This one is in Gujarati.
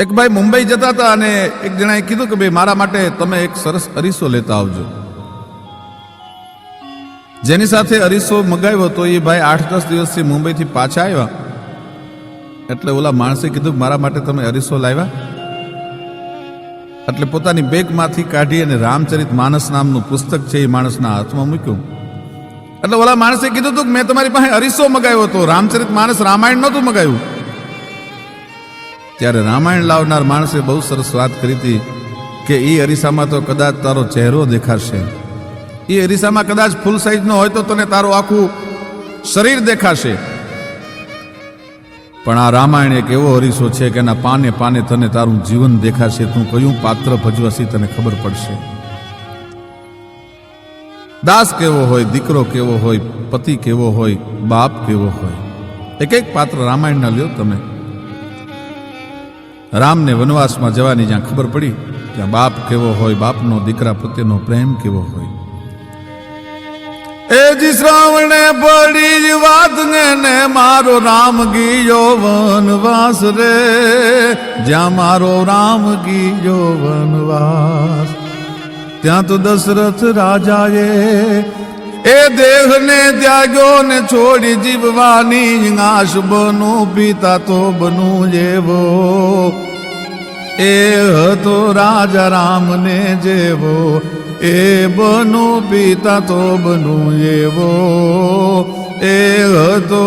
એક ભાઈ મુંબઈ જતા હતા અને એક જણાએ કીધું કે ભાઈ મારા માટે તમે એક સરસ અરીસો લેતા આવજો. જેની સાથે અરીસો મગાવ્યો તો એ ભાઈ આઠ દસ દિવસથી મુંબઈથી પાછા આવ્યા. એટલે ઓલા માણસે કીધું, મારા માટે તમે અરીસો લાવ્યા. એટલે પોતાની બેગમાંથી કાઢી અને રામચરિત માનસ નામનું પુસ્તક છે એ માણસના હાથમાં મૂક્યું. એટલે ઓલા માણસે કીધું હતું કે, મેં તમારી પાસે અરીસો મગાવ્યો હતો. રામચરિત માનસ રામાયણ નહોતું મગાવ્યું. ત્યારે રામાયણ લાવનાર માણસે બહુ સરસ વાત કરી હતી કે એ અરીસામાં તો કદાચ તારો ચહેરો દેખાશે. એ અરીસામાં કદાચ ફૂલ સાઈઝનો હોય તો તને તારું આખું શરીર દેખાશે. પણ આ રામાયણ એક એવો અરીસો છે કે એના પાને પાને તને તારું જીવન દેખાશે. તું કયું પાત્ર ભજવશી તને ખબર પડશે. દાસ કેવો હોય, દીકરો કેવો હોય, પતિ કેવો હોય, બાપ કેવો હોય. એક એક પાત્ર રામાયણના લ્યો તમે. રામને વનવાસમાં જવાની જ્યાં ખબર પડી, ત્યાં બાપ કેવો હોય, બાપનો દીકરા પ્રત્યેનો પ્રેમ કેવો હોય. એ જી શ્રાવણે પડી વાત ને ને મારો રામ ગીયો વનવાસ રે. જ્યાં મારો રામ ગીયો વનવાસ, ત્યાં તો દશરથ રાજાએ એ દેહને ત્યાગ્યો ને છોડી જીવવાની આશ બનું, પિતા તો બનું જેવો. એ હતો રાજા રામને જેવો. એ બનો, પિતા તો બનું એવો. એ હતો